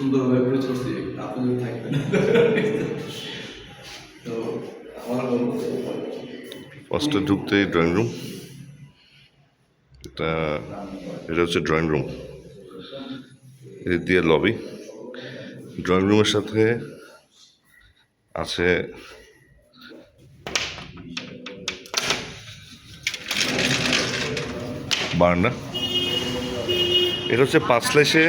সুন্দরভাবে করে চলছি আপনি যদি থাকবেন। তো আমার ফার্স্টে ঢুকতেই ড্রয়িং রুম এটা এটা হচ্ছে ড্রয়িং রুম দিয়ে লবি ড্রয়িং রুমের সাথে আছে বারান্দা। এটা হচ্ছে পাঁচলাইশে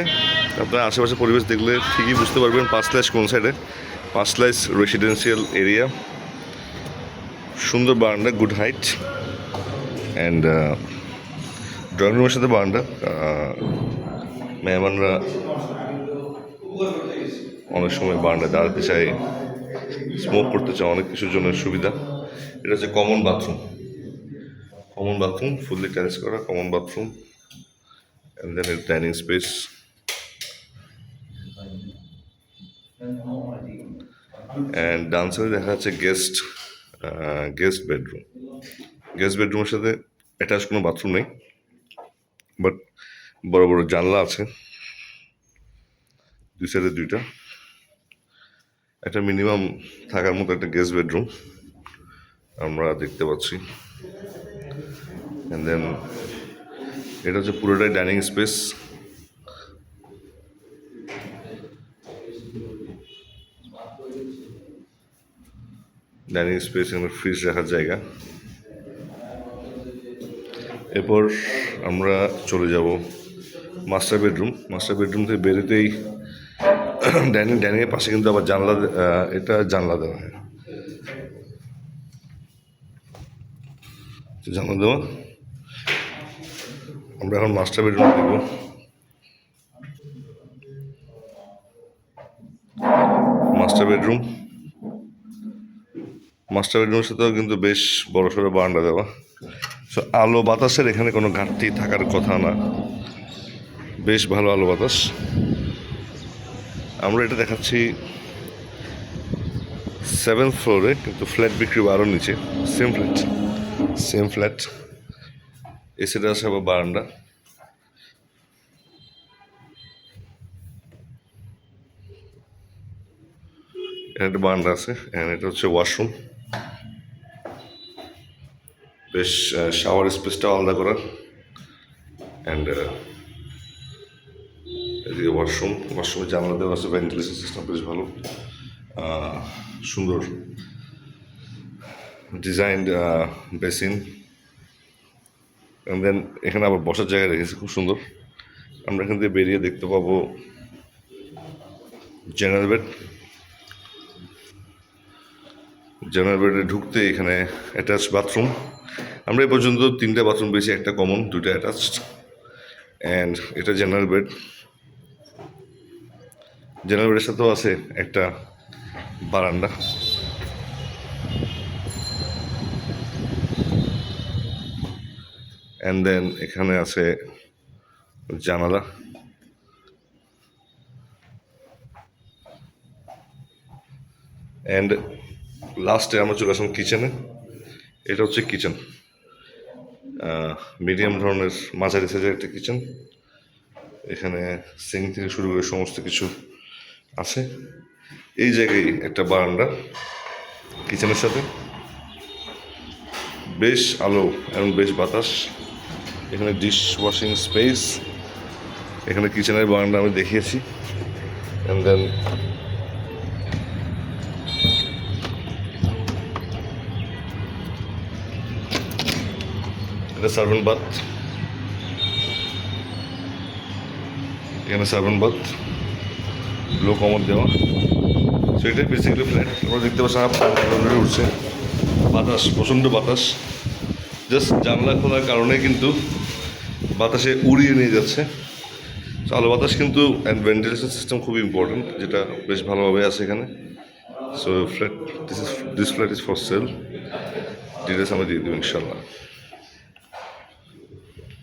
আপনার আশেপাশে পরিবেশ দেখলে ঠিকই বুঝতে পারবেন পাঁচলাইশ কোন সাইডে পাঁচলাইশ রেসিডেন্সিয়াল এরিয়া সুন্দর বারান্দা গুড হাইট অ্যান্ড ড্রয়িং রুমের সাথে বারান্দা। আহ, মেহমানরা অনেক সময় বারান্দা দাঁড়াতে চায় স্মোক করতে চায় অনেক কিছুর জন্য সুবিধা। এটা হচ্ছে common bathroom common bathroom fully tiles করা কমন বাথরুম অ্যান্ড দেন এর ডাইনিং স্পেস অ্যান্ড ডান সাইডে দেখা যাচ্ছে গেস্ট গেস্ট বেডরুম গেস্ট বেডরুমের সাথে অ্যাটাচ কোনো বাথরুম নেই বাট বড় বড় জানলা আছে, দুই সাইডে দুইটা। একটা মিনিমাম থাকার মতো একটা গেস্ট বেডরুম আমরা দেখতে পাচ্ছি। অ্যান্ড দেন এটা হচ্ছে পুরোটাই ডাইনিং স্পেস ডাইনিং স্পেস এখানে ফ্রিজ রাখার জায়গা। এরপর আমরা চলে যাব মাস্টার বেডরুম মাস্টার বেডরুম থেকে বেরোতেই ডাইনিং ডাইনিংয়ের পাশে কিন্তু আবার জানলা এটা জানলা দেওয়া হয়। জানলা দেওয়া। আমরা এখন মাস্টার বেডরুম দেখব। মাস্টার বেডরুম মাস্টার বেডরুমের সাথেও কিন্তু বেশ বড় সড়ো বারান্দা দেওয়া সো আলো বাতাসের এখানে কোনো ঘাটতি থাকার কথা না। বেশ ভালো আলো বাতাস। আমরা এটা দেখাচ্ছি সেভেন্থ ফ্লোরে কিন্তু ফ্ল্যাট বিক্রি আরও নিচে। সেম ফ্ল্যাট সেম ফ্ল্যাট এসিটা আছে আবার বারান্দা। এখানে একটা বারান্দা আছে, এখানে এটা হচ্ছে ওয়াশরুম বেশ শাওয়ার স্পেসটাও আলাদা করা। অ্যান্ড এদিকে ওয়াশরুম ওয়াশরুমে জানলা দেওয়া আছে ভেন্টিলেশন সিস্টেম বেশ ভালো। সুন্দর। ডিজাইনড বেসিন দেন এখানে আবার বসার জায়গা রেখেছে, খুব সুন্দর। আমরা এখান থেকে বেরিয়ে দেখতে পাবো জেনারেল বেড জেনারেল বেডে ঢুকতে এখানে অ্যাটাচ বাথরুম আমরা এই পর্যন্ত তিনটা বাথরুম পেয়েছি, একটা কমন দুইটা অ্যাটাচড অ্যান্ড এটা জেনারেল বেড জেনারেল বেডের সাথেও আছে একটা বারান্দা। অ্যান্ড দেন এখানে আছে জানালা। অ্যান্ড লাস্টে আমরা চলে আসলাম কিচেনে এটা হচ্ছে কিচেন মিডিয়াম ধরনের মাঝারি সাইজের একটা কিচেন এখানে সিং থেকে শুরু করে সমস্ত কিছু আছে। এই জায়গায় একটা বারান্দা কিচেনের সাথে। বেশ আলো এবং বেশ বাতাস। এখানে ডিশ ওয়াশিং স্পেস এখানে কিচেনের বারান্দা আমি দেখিয়েছি। অ্যান্ড দেন এটা সার্ভেন্ট বাথ এখানে সার্ভেন্ট বাথ লো কমর দেওয়া সো এটাই বেসিক্যালি ফ্ল্যাট আমরা দেখতে পাচ্ছি উঠছে বাতাস প্রচণ্ড বাতাস জাস্ট জানলা খোলার কারণে কিন্তু বাতাসে উড়িয়ে নিয়ে যাচ্ছে So, আলো বাতাস কিন্তু অ্যান্ড ভেন্টিলেশন সিস্টেম খুব ইম্পর্টেন্ট যেটা বেশ ভালোভাবে আছে এখানে. So flat this is this flat is for sale details আমরা দিয়ে দেবো ইনশাল্লাহ